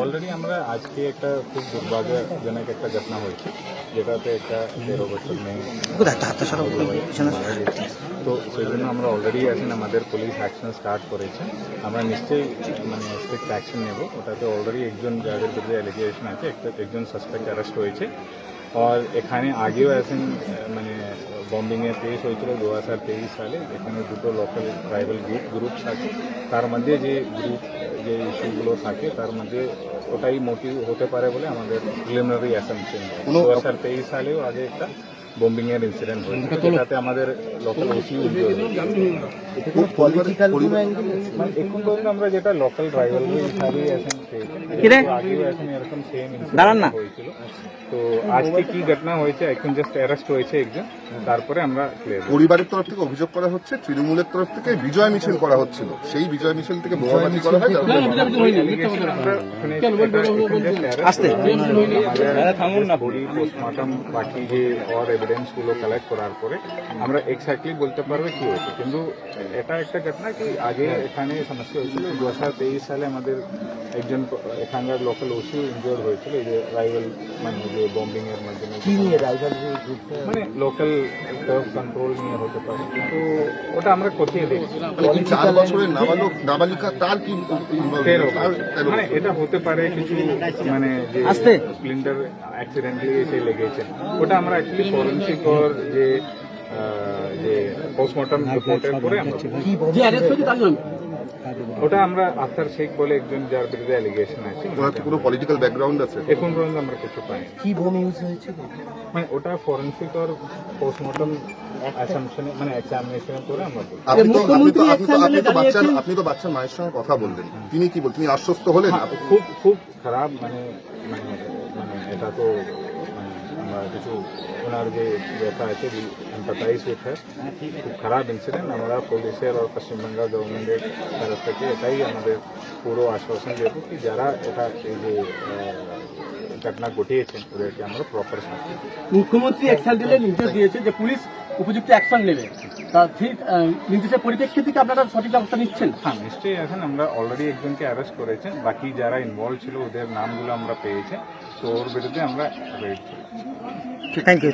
Already আমরা আজকে একটা খুব দুর্ভাগ্যজনক একটা ঘটনা হয়েছে যেটাতে একটা তেরো বছর মেয়ে। তো সেই জন্য আমরা অলরেডি এখন আমাদের পুলিশ অ্যাকশন স্টার্ট করেছে। আমরা নিশ্চয়ই মানে স্ট্রিক্ট অ্যাকশন নেব। ওটাতে অলরেডি একজন যাদের বিরুদ্ধে অ্যালিগেশন আছে একটা একজন সাসপেক্ট অ্যারেস্ট হয়েছে। আর এখানে আগেও এখন মানে বম্বিংয়ের কেস হয়েছিল দু হাজার তেইশ সালে। এখানে দুটো লোকাল ট্রাইবাল গ্রুপ গ্রুপস আছে। তার মধ্যে যে গ্রুপ যে ইস্যুগুলো থাকে তার মধ্যে ওটাই মোটিভ হতে পারে বলে আমাদের প্রিলিমিনারি অ্যাসামশন দু হাজার তেইশ সালেও আগে একটা বোম্বিং এর ইনসিডেন্ট হয়েছে। যেটাতে আমাদের লোকাল ওসি মানে আমরা যেটা লোকাল রাইভালরি হিসাবে এখন আগেও এখন এরকম সেম দাঁড়ান না। হয়েছিল। তো আজকে কি ঘটনা হয়েছে? এখন জাস্ট অ্যারেস্ট হয়েছে একজন। তারপরে আমরা পরিবারের তরফ থেকে অভিযোগ করা হচ্ছে তৃণমূলের তরফ থেকে বিজয় মিছিল করা হচ্ছিল। সেই বিজয় মিছিল থেকে বোমাবাজি করা হয় ফলে থামুন না বডি পোস্টমর্টম বাকি যে অর এভিডেন্সগুলো কালেক্ট করার পরে আমরা এক্স্যাক্টলি বলতে পারবে কি হয়েছে। কিন্তু এটা একটা ঘটনা কি আগে এখানে সমস্যা হয়েছিল দু হাজার তেইশ সালে আমাদের একজন এখানকার লোকাল ওসি ইনজোর্ড হয়েছিল এই যে রাইভাল মানে যে বম্বিং এর মাধ্যমে। মানে লোকাল কন্ট্রোল নিয়ে হতে পারে। তো ওটা আমরা কোথায় দেখছি। চার বছরের নাবালক নাবালিকা তার কি মানে এটা হতে পারে কিছু মানে যে আস্তে। স্প্লিন্টার অ্যাক্সিডেন্টলি এসে লেগেছে। ওটা আমরা অ্যাকচুয়ালি যে যে পোস্টমর্টম রিপোর্টের পরে ওটা আমরা আফতার শেখ বলে একজন যার বিরুদ্ধে অ্যালিগেশন আছে। ওনার কোনো পলিটিক্যাল ব্যাকগ্রাউন্ড আছে? এখন পর্যন্ত আমরা কিছু পাইনি। কি বোম ইউজ হয়েছে? মানে ওটা ফরেন্সিক ওর পোস্টমর্টম অ্যাসামশনে মানে এক্সামিনেশনের পরে আমরা। আপনি তো আপনি তো বাচ্চার আপনি তো বাচ্চার মায়ের সঙ্গে কথা বললেন। তিনি কি বল তিনি আশ্বস্ত হলেন? হ্যাঁ, খুব খুব খারাপ মানে মানে মানে এটা তো কিছু ওনার যে ব্যথা আছে এম্পাথাইজ উইথ হ্যার খুব খারাপ ইনসিডেন্ট আমরা পুলিশের আর পশ্চিমবঙ্গ গভর্নমেন্টের তরফ থেকে এটাই আমাদের পুরো আশ্বাসন দেবো কি যারা এটা এই যে ঘটনা ঘটিয়েছেন ওদেরকে আমরা প্রপার শাস্তি। মুখ্যমন্ত্রী অ্যাকশন দিলে নির্দেশ দিয়েছে যে পুলিশ উপযুক্ত অ্যাকশন নেবে তা সেই আহ, নির্দেশের পরিপ্রেক্ষিতে কি আপনারা সঠিক ব্যবস্থা নিচ্ছেন? হ্যাঁ নিশ্চয়ই এখন আমরা অলরেডি একজনকে অ্যারেস্ট করেছেন। বাকি যারা ইনভলভ ছিল ওদের নামগুলো আমরা পেয়েছি। তো ওর বিরুদ্ধে আমরা থ্যাংক ইউ